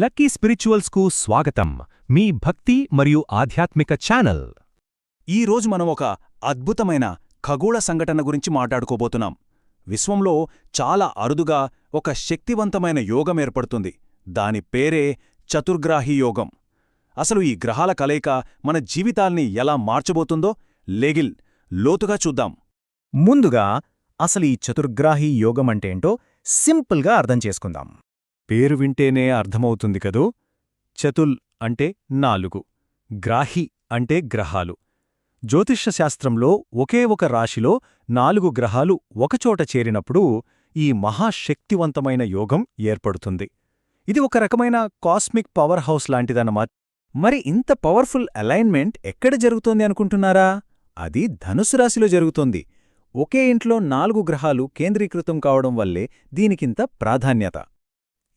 Lucky స్పిరిచువల్స్కు స్వాగతం మీ భక్తి మరియు ఆధ్యాత్మిక ఛానల్. ఈ రోజు మనం ఒక అద్భుతమైన ఖగోళ సంఘటన గురించి మాట్లాడుకోబోతున్నాం. విశ్వంలో చాలా అరుదుగా ఒక శక్తివంతమైన యోగం ఏర్పడుతుంది. దాని పేరే చతుర్గ్రాహి యోగం. అసలు ఈ గ్రహాల కలయిక మన జీవితాల్ని ఎలా మార్చబోతుందో లేగిల్ లోతుగా చూద్దాం. ముందుగా అసలు ఈ చతుర్గ్రాహి యోగమంటేంటో సింపుల్గా అర్థం చేసుకుందాం. పేరు వింటేనే అర్థమవుతుంది కదూ? చతుల్ అంటే నాలుగు గ్రాహి అంటే గ్రహాలు. జ్యోతిష్యశాస్త్రంలో ఒకే ఒక రాశిలో నాలుగు గ్రహాలు ఒకచోట చేరినప్పుడు ఈ మహాశక్తివంతమైన యోగం ఏర్పడుతుంది. ఇది ఒక రకమైన కాస్మిక్ పవర్ హౌస్ లాంటిదన్నమాట. మరి ఇంత పవర్ఫుల్ అలైన్మెంట్ ఎక్కడ జరుగుతోంది అనుకుంటున్నారా? అది ధనుసు రాశిలో జరుగుతోంది. ఒకే ఇంట్లో నాలుగు గ్రహాలు కేంద్రీకృతం కావడం వల్లే దీనికింత ప్రాధాన్యత.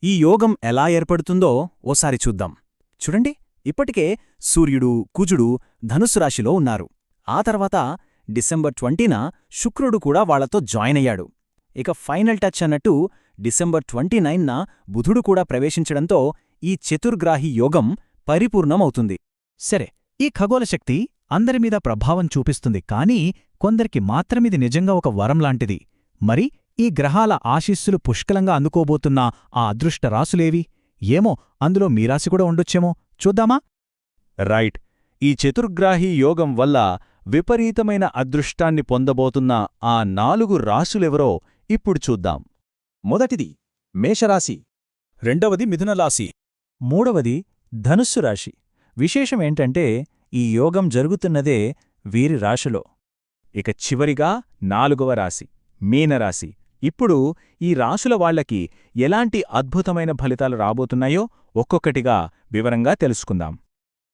ఈ యోగం ఎలా ఏర్పడుతుందో ఓసారి చూద్దాం. చూడండి ఇప్పటికే సూర్యుడు కుజుడు ధనుస్సు రాశిలో ఉన్నారు. ఆ తర్వాత డిసెంబర్ ట్వంటీన శుక్రుడు కూడా వాళ్ళతో జాయిన్ అయ్యాడు. ఇక ఫైనల్ టచ్ అన్నట్టు డిసెంబర్ ట్వంటీ నైన్న బుధుడు కూడా ప్రవేశించడంతో ఈ చతుర్గ్రాహి యోగం పరిపూర్ణమవుతుంది. సరే ఈ ఖగోళ శక్తి అందరిమీద ప్రభావం చూపిస్తుంది కానీ కొందరికి మాత్రమిది నిజంగా ఒక వరంలాంటిది మరి ఈ గ్రహాల ఆశీస్సులు పుష్కలంగా అందుకోబోతున్న ఆ అదృష్ట రాసులేవి ఏమో అందులో మీరాశి కూడా ఉండొచ్చేమో. చూద్దామా? రైట్. ఈ చతుర్గ్రాహి యోగం వల్ల విపరీతమైన అదృష్టాన్ని పొందబోతున్న ఆ నాలుగు రాసులెవరో ఇప్పుడు చూద్దాం. మొదటిది మేషరాశి. రెండవది మిథునరాశి మూడవది ధనుస్సు రాశి. విశేషమేంటంటే ఈ యోగం జరుగుతున్నదే వీరి రాశిలో. ఇక చివరిగా నాలుగవ రాశి మీనరాశి. ఇప్పుడు ఈ రాశుల వాళ్ళకి ఎలాంటి అద్భుతమైన ఫలితాలు రాబోతున్నాయో ఒక్కొక్కటిగా వివరంగా తెలుసుకుందాం.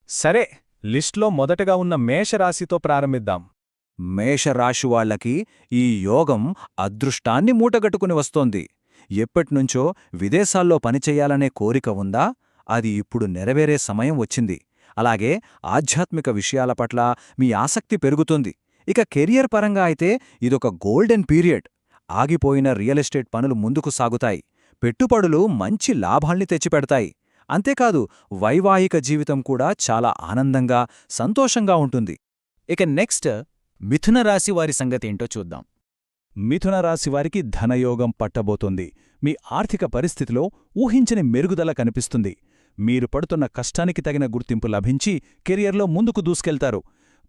సరే లిస్ట్లో మొదటగా ఉన్న మేషరాశితో ప్రారంభిద్దాం. మేషరాశివాళ్ళకి ఈ యోగం అదృష్టాన్ని మూటగట్టుకుని వస్తోంది. ఎప్పటినుంచో విదేశాల్లో పనిచేయాలనే కోరిక ఉందా? అది ఇప్పుడు నెరవేరే సమయం వచ్చింది. అలాగే ఆధ్యాత్మిక విషయాల పట్ల మీ ఆసక్తి పెరుగుతుంది. ఇక కెరియర్ పరంగా అయితే ఇదొక గోల్డెన్ పీరియడ్. ఆగిపోయిన రియల్ ఎస్టేట్ పనులు ముందుకు సాగుతాయి. పెట్టుబడులు మంచి లాభాల్ని తెచ్చిపెడతాయి. అంతేకాదు వైవాహిక జీవితం కూడా చాలా ఆనందంగా సంతోషంగా ఉంటుంది. ఇక నెక్స్ట్ మిథున రాశి వారి సంగతేంటో చూద్దాం. మిథున రాశి వారికి ధనయోగం పట్టబోతోంది. మీ ఆర్థిక పరిస్థితిలో ఊహించని మెరుగుదల కనిపిస్తుంది. మీరు పడుతున్న కష్టానికి తగిన గుర్తింపు లభించి కెరియర్లో ముందుకు దూసుకెళ్తారు.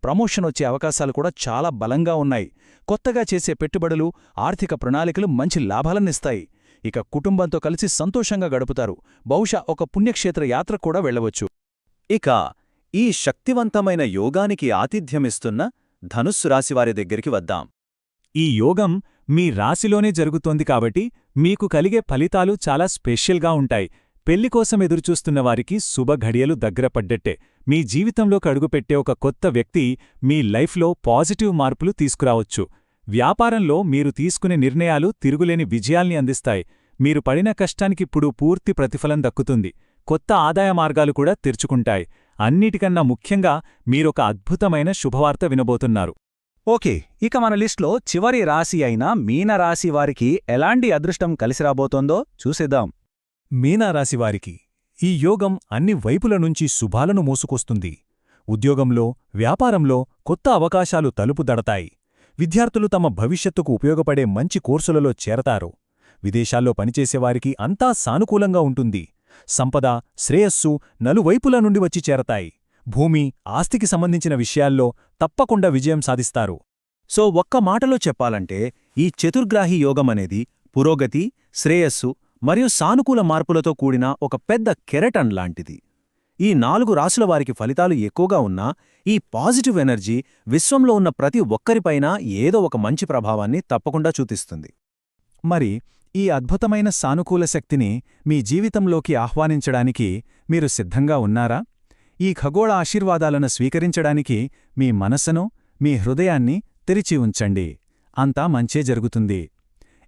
ప్రమోషన్ వచ్చే అవకాశాలు కూడా చాలా బలంగా ఉన్నాయి. కొత్తగా చేసే పెట్టుబడులు ఆర్థిక ప్రణాళికలు మంచి లాభాలనిస్తాయి ఇక కుటుంబంతో కలిసి సంతోషంగా గడుపుతారు. బహుశా ఒక పుణ్యక్షేత్ర యాత్ర కూడా వెళ్ళవచ్చు. ఇక ఈ శక్తివంతమైన యోగానికి ఆతిథ్యమిస్తున్న ధనుస్సు రాశివారి దగ్గరికి వద్దాం. ఈ యోగం మీ రాశిలోనే జరుగుతోంది కాబట్టి మీకు కలిగే ఫలితాలు చాలా స్పెషల్గా ఉంటాయి. పెళ్ళికోసం ఎదురుచూస్తున్న వారికి శుభఘడియలు దగ్గరపడ్డట్టే మీ జీవితంలో కడుగుపెట్టే ఒక కొత్త వ్యక్తి మీ లైఫ్లో పాజిటివ్ మార్పులు తీసుకురావచ్చు. వ్యాపారంలో మీరు తీసుకునే నిర్ణయాలు తిరుగులేని విజయాల్ని అందిస్తాయి. మీరు పడిన కష్టానికిప్పుడు పూర్తి ప్రతిఫలం దక్కుతుంది. కొత్త ఆదాయ మార్గాలు కూడా తెరుచుకుంటాయి. అన్నిటికన్నా ముఖ్యంగా మీరొక అద్భుతమైన శుభవార్త వినబోతున్నారు. ఓకే ఇక మన లిస్ట్లో చివరి రాశి అయిన మీనరాశి వారికి ఎలాంటి అదృష్టం కలిసి రాబోతోందో చూసేద్దాం. మీనారాశివారికి ఈ యోగం అన్ని వైపుల నుంచి శుభాలను మోసుకొస్తుంది. ఉద్యోగంలో వ్యాపారంలో కొత్త అవకాశాలు తలుపుదడతాయి విద్యార్థులు తమ భవిష్యత్తుకు ఉపయోగపడే మంచి కోర్సులలో చేరతారు. విదేశాల్లో పనిచేసేవారికి అంతా సానుకూలంగా ఉంటుంది. సంపద శ్రేయస్సు నలువైపుల నుండి వచ్చి చేరతాయి. భూమి ఆస్తికి సంబంధించిన విషయాల్లో తప్పకుండా విజయం సాధిస్తారు. సో ఒక్క మాటలో చెప్పాలంటే ఈ చతుర్గ్రాహి యోగమనేది పురోగతి శ్రేయస్సు మరియు సానుకూల మార్పులతో కూడిన ఒక పెద్ద కెరటన్ లాంటిది. ఈ నాలుగు రాసుల వారికి ఫలితాలు ఎక్కువగా ఉన్నా ఈ పాజిటివ్ ఎనర్జీ విశ్వంలో ఉన్న ప్రతి ఒక్కరిపైనా ఏదో ఒక మంచి ప్రభావాన్ని తప్పకుండా చూపిస్తుంది. మరి ఈ అద్భుతమైన సానుకూల శక్తిని మీ జీవితంలోకి ఆహ్వానించడానికి మీరు సిద్ధంగా ఉన్నారా? ఈ ఖగోళ ఆశీర్వాదాలను స్వీకరించడానికి మీ మనస్సును మీ హృదయాన్ని తెరిచి ఉంచండి. అంతా మంచే జరుగుతుంది.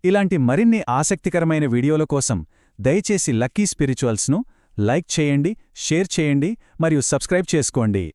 ఇలాంటి మరిన్ని ఆసక్తికరమైన వీడియోల కోసం దయచేసి లక్కీ స్పిరిచువల్స్ను లైక్ చేయండి షేర్ చేయండి మరియు సబ్స్క్రైబ్ చేసుకోండి.